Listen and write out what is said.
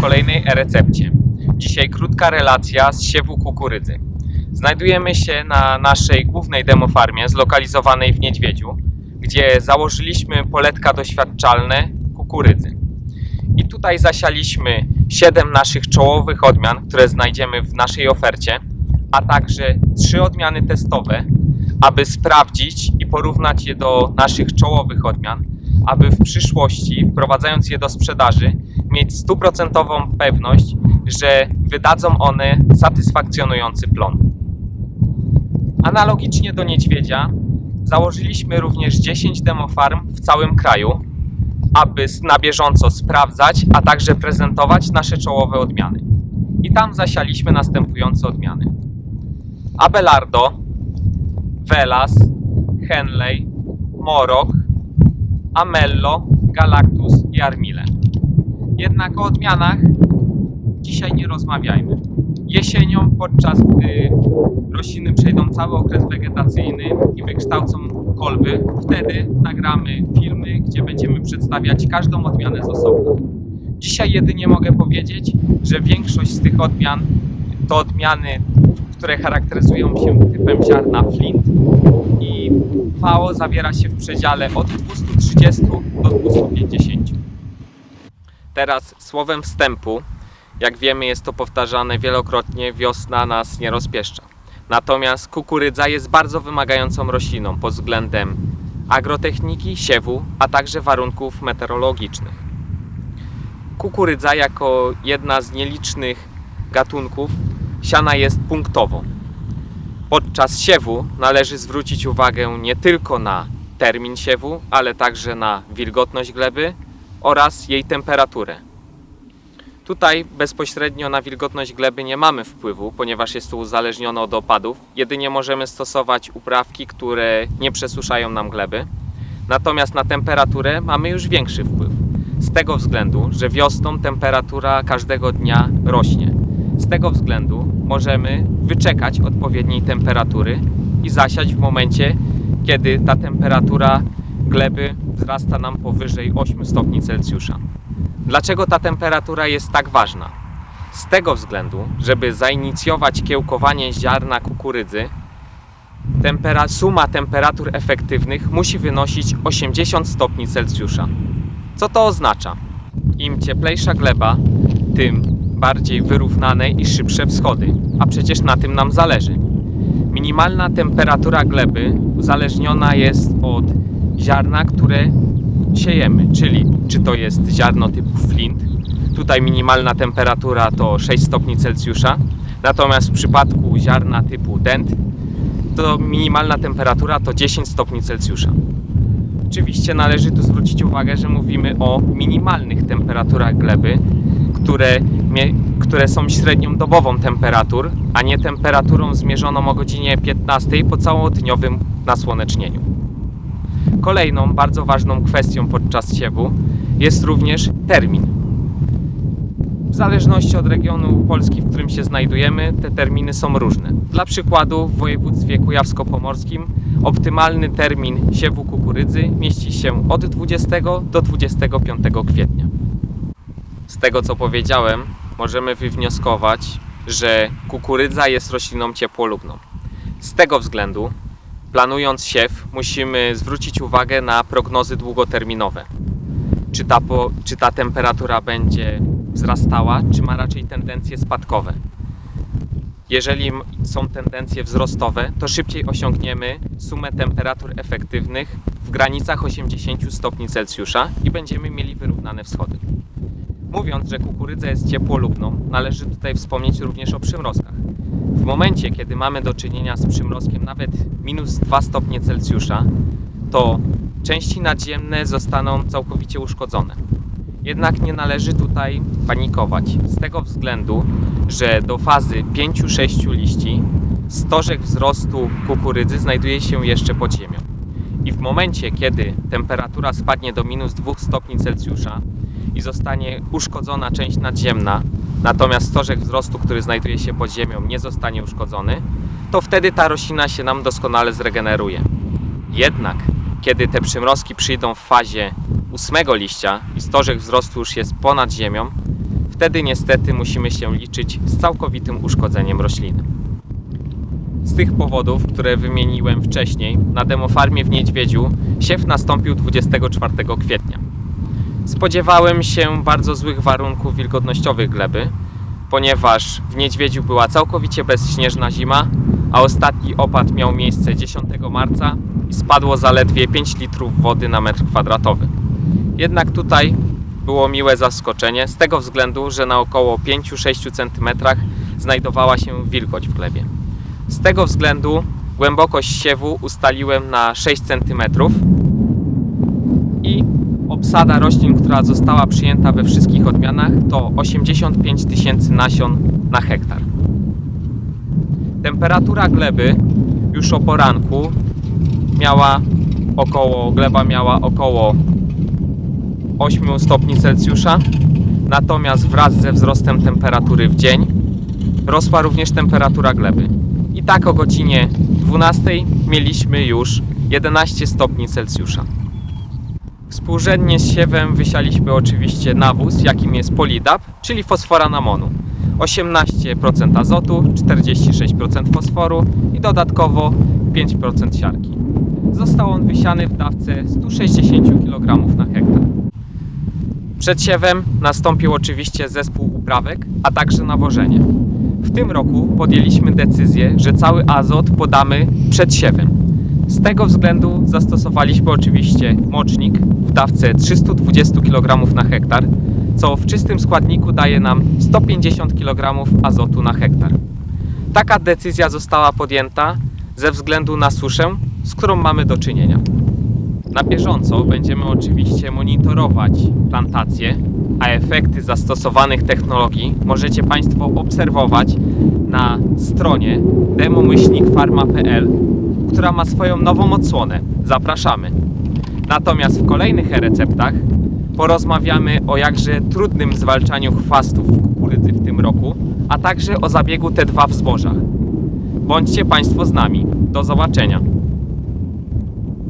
kolejnej e-recepcie. Dzisiaj krótka relacja z siewu kukurydzy. Znajdujemy się na naszej głównej demofarmie zlokalizowanej w Niedźwiedziu, gdzie założyliśmy poletka doświadczalne kukurydzy. I tutaj zasialiśmy 7 naszych czołowych odmian, które znajdziemy w naszej ofercie, a także 3 odmiany testowe, aby sprawdzić i porównać je do naszych czołowych odmian, aby w przyszłości, wprowadzając je do sprzedaży, mieć stuprocentową pewność, że wydadzą one satysfakcjonujący plon. Analogicznie do niedźwiedzia, założyliśmy również 10 demofarm w całym kraju, aby na bieżąco sprawdzać, a także prezentować nasze czołowe odmiany. I tam zasialiśmy następujące odmiany: Abelardo, Velas, Henley, Morok, Amello, Galactus i Armile. Jednak o odmianach dzisiaj nie rozmawiajmy. Jesienią, podczas gdy rośliny przejdą cały okres wegetacyjny i wykształcą kolby, wtedy nagramy filmy, gdzie będziemy przedstawiać każdą odmianę z osobna. Dzisiaj jedynie mogę powiedzieć, że większość z tych odmian to odmiany, które charakteryzują się typem ziarna flint i FAO zawiera się w przedziale od 230 do 250. Teraz słowem wstępu, jak wiemy jest to powtarzane wielokrotnie, wiosna nas nie rozpieszcza. Natomiast kukurydza jest bardzo wymagającą rośliną pod względem agrotechniki, siewu, a także warunków meteorologicznych. Kukurydza jako jedna z nielicznych gatunków siana jest punktowo. Podczas siewu należy zwrócić uwagę nie tylko na termin siewu, ale także na wilgotność gleby oraz jej temperaturę. Tutaj bezpośrednio na wilgotność gleby nie mamy wpływu, ponieważ jest to uzależnione od opadów. Jedynie możemy stosować uprawki, które nie przesuszają nam gleby. Natomiast na temperaturę mamy już większy wpływ. Z tego względu, że wiosną temperatura każdego dnia rośnie. Z tego względu możemy wyczekać odpowiedniej temperatury i zasiać w momencie, kiedy ta temperatura gleby wzrasta nam powyżej 8 stopni Celsjusza. Dlaczego ta temperatura jest tak ważna? Z tego względu, żeby zainicjować kiełkowanie ziarna kukurydzy, tempera- suma temperatur efektywnych musi wynosić 80 stopni Celsjusza. Co to oznacza? Im cieplejsza gleba, tym bardziej wyrównane i szybsze wschody, a przecież na tym nam zależy. Minimalna temperatura gleby uzależniona jest od ziarna, które siejemy, czyli czy to jest ziarno typu flint. Tutaj minimalna temperatura to 6 stopni Celsjusza, natomiast w przypadku ziarna typu dent to minimalna temperatura to 10 stopni Celsjusza. Oczywiście należy tu zwrócić uwagę, że mówimy o minimalnych temperaturach gleby, które, które są średnią dobową temperatur, a nie temperaturą zmierzoną o godzinie 15 po całodniowym nasłonecznieniu. Kolejną bardzo ważną kwestią podczas siewu jest również termin. W zależności od regionu Polski, w którym się znajdujemy, te terminy są różne. Dla przykładu w województwie kujawsko-pomorskim optymalny termin siewu kukurydzy mieści się od 20 do 25 kwietnia. Z tego co powiedziałem, możemy wywnioskować, że kukurydza jest rośliną ciepłolubną. Z tego względu planując siew, musimy zwrócić uwagę na prognozy długoterminowe. Czy ta, po, czy ta temperatura będzie wzrastała, czy ma raczej tendencje spadkowe. Jeżeli są tendencje wzrostowe, to szybciej osiągniemy sumę temperatur efektywnych w granicach 80 stopni Celsjusza i będziemy mieli wyrównane wschody. Mówiąc, że kukurydza jest ciepłolubną, należy tutaj wspomnieć również o przymrozkach. W momencie, kiedy mamy do czynienia z przymrozkiem nawet minus 2 stopnie Celsjusza, to części nadziemne zostaną całkowicie uszkodzone. Jednak nie należy tutaj panikować, z tego względu, że do fazy 5-6 liści stożek wzrostu kukurydzy znajduje się jeszcze pod ziemią. I w momencie, kiedy temperatura spadnie do minus 2 stopni Celsjusza i zostanie uszkodzona część nadziemna, natomiast stożek wzrostu, który znajduje się pod ziemią, nie zostanie uszkodzony, to wtedy ta roślina się nam doskonale zregeneruje. Jednak, kiedy te przymrozki przyjdą w fazie ósmego liścia i stożek wzrostu już jest ponad ziemią, wtedy niestety musimy się liczyć z całkowitym uszkodzeniem rośliny. Z tych powodów, które wymieniłem wcześniej, na demofarmie w Niedźwiedziu siew nastąpił 24 kwietnia. Spodziewałem się bardzo złych warunków wilgotnościowych gleby, ponieważ w Niedźwiedziu była całkowicie bezśnieżna zima, a ostatni opad miał miejsce 10 marca i spadło zaledwie 5 litrów wody na metr kwadratowy. Jednak tutaj było miłe zaskoczenie z tego względu, że na około 5-6 cm znajdowała się wilgoć w glebie. Z tego względu głębokość siewu ustaliłem na 6 cm obsada roślin, która została przyjęta we wszystkich odmianach to 85 tysięcy nasion na hektar. Temperatura gleby już o poranku miała około, gleba miała około 8 stopni Celsjusza, natomiast wraz ze wzrostem temperatury w dzień rosła również temperatura gleby. I tak o godzinie 12 mieliśmy już 11 stopni Celsjusza. Współrzędnie z siewem wysialiśmy oczywiście nawóz, jakim jest polidap, czyli fosfora namonu. 18% azotu, 46% fosforu i dodatkowo 5% siarki. Został on wysiany w dawce 160 kg na hektar. Przed siewem nastąpił oczywiście zespół uprawek, a także nawożenie. W tym roku podjęliśmy decyzję, że cały azot podamy przed siewem. Z tego względu zastosowaliśmy oczywiście mocznik w dawce 320 kg na hektar, co w czystym składniku daje nam 150 kg azotu na hektar. Taka decyzja została podjęta ze względu na suszę, z którą mamy do czynienia. Na bieżąco będziemy oczywiście monitorować plantacje, a efekty zastosowanych technologii możecie Państwo obserwować na stronie demomyślnikfarma.pl, która ma swoją nową odsłonę. Zapraszamy. Natomiast w kolejnych e-receptach porozmawiamy o jakże trudnym zwalczaniu chwastów w kukurydzy w tym roku, a także o zabiegu T2 w zbożach. Bądźcie Państwo z nami. Do zobaczenia.